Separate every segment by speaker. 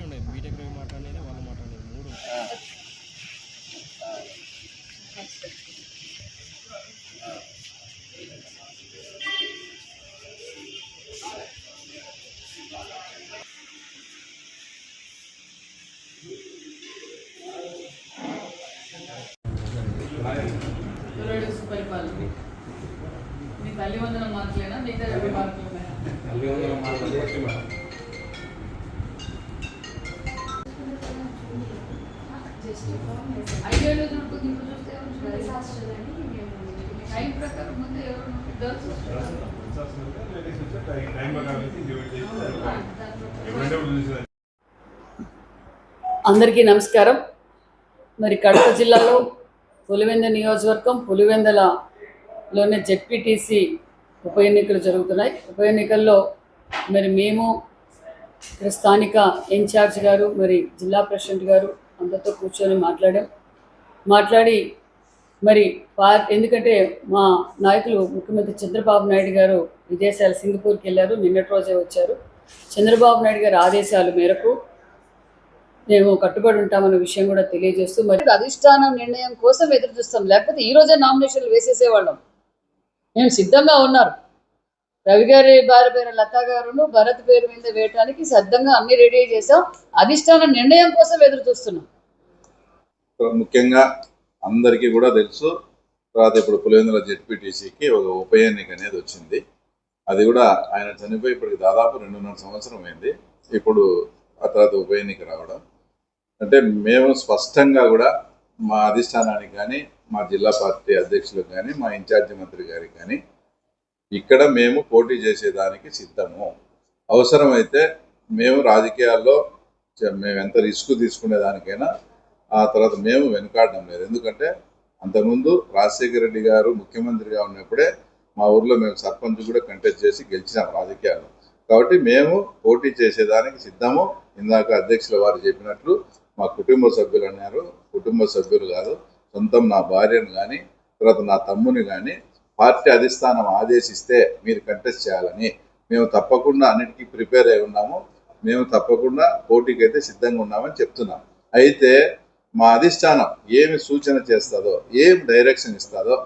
Speaker 1: అన్నీ ఉన్నాయి.
Speaker 2: బీటెక్ రవి మాట్లాడలేదు వాళ్ళు మాట్లాడలేదు మూడు
Speaker 1: మీ తల్లి వందనం మార్కులేనా మిగతా మార్కులు చూస్తే టైం ప్రకారం ముందు ఎవరు గర్ల్స్
Speaker 3: అందరికీ నమస్కారం. మరి కడప జిల్లాలో పులివెంద నియోజకవర్గం పులివెందలలోనే జెడ్పీటీసీ ఉప ఎన్నికలు జరుగుతున్నాయి. ఉప ఎన్నికల్లో మరి మేము స్థానిక ఇన్ఛార్జ్ గారు మరి జిల్లా ప్రెసిడెంట్ గారు అందరితో కూర్చొని మాట్లాడాం. మాట్లాడి మరి పార్ ఎందుకంటే మా నాయకులు ముఖ్యమంత్రి చంద్రబాబు నాయుడు గారు విదేశాలు సింగపూర్కి వెళ్ళారు నిన్నటి రోజే వచ్చారు. చంద్రబాబు నాయుడు గారి ఆదేశాల మేరకు మేము కట్టుబడి ఉంటామన్న విషయం కూడా తెలియజేస్తూ మరి అధిష్టానం నిర్ణయం కోసం ఎదురు చూస్తాం లేకపోతే ఈ రోజే నామినేషన్లు వేసేసేవాళ్ళం. మేము సిద్ధంగా ఉన్నారు. రవి గారి భార్య పేరు లతా గారును భరత్ పేరు మీద వేయటానికి సిద్ధంగా అన్ని రెడీ చేసాం అధిష్టానం నిర్ణయం కోసం ఎదురు చూస్తున్నాం.
Speaker 4: ముఖ్యంగా అందరికీ కూడా తెలుసు తర్వాత ఇప్పుడు పులివెందుల జెడ్పీటీసీకి ఒక ఉప ఎన్నిక అనేది వచ్చింది. అది కూడా ఆయన చనిపోయి ఇప్పటికి దాదాపు రెండున్నర సంవత్సరం అయింది. ఇప్పుడు ఆ తర్వాత ఉప ఎన్నిక రావడం. అంటే మేము స్పష్టంగా కూడా మా అధిష్టానానికి కానీ మా జిల్లా పార్టీ అధ్యక్షులకు కానీ మా ఇన్ఛార్జి మంత్రి గారికి కానీ ఇక్కడ మేము పోటీ చేసేదానికి సిద్ధము. అవసరమైతే మేము రాజకీయాల్లో మేము ఎంత రిస్క్ తీసుకునేదానికైనా ఆ తర్వాత మేము వెనుకాడడం లేదు. ఎందుకంటే అంతకుముందు రాజశేఖర రెడ్డి గారు ముఖ్యమంత్రిగా ఉన్నప్పుడే మా ఊర్లో మేము సర్పంచ్ కూడా కంటెస్ట్ చేసి గెలిచినాం రాజకీయాల్లో. కాబట్టి మేము పోటీ చేసేదానికి సిద్ధము. ఇందాక అధ్యక్షుల వారు చెప్పినట్లు మా కుటుంబ సభ్యులు అన్నారు. కుటుంబ సభ్యులు కాదు సొంతం నా భార్యను కానీ తర్వాత నా తమ్ముని కానీ పార్టీ అధిష్టానం ఆదేశిస్తే మీరు కంటెస్ట్ చేయాలని మేము తప్పకుండా అన్నిటికీ ప్రిపేర్ అయి ఉన్నాము. మేము తప్పకుండా పోటీకి అయితే సిద్ధంగా ఉన్నామని చెప్తున్నాం. అయితే మా అధిష్టానం ఏమి సూచన చేస్తుందో ఏం డైరెక్షన్ ఇస్తుందో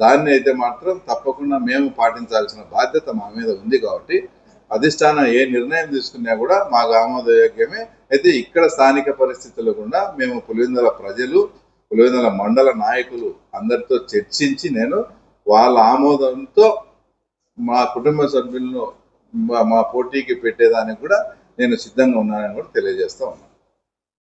Speaker 4: దాన్ని అయితే మాత్రం తప్పకుండా మేము పాటించాల్సిన బాధ్యత మా మీద ఉంది కాబట్టి అధిష్టానం ఏ నిర్ణయం తీసుకున్నా కూడా మాకు ఆమోదయోగ్యమే. అయితే ఇక్కడ స్థానిక పరిస్థితులు కూడా మేము పులివెందుల ప్రజలు పులివెందుల మండల నాయకులు అందరితో చర్చించి నేను వాళ్ళ ఆమోదంతో మా కుటుంబ సభ్యులను మా- పోటీకి పెట్టేదానికి కూడా నేను సిద్ధంగా ఉన్నానని కూడా తెలియజేస్తా ఉన్నాను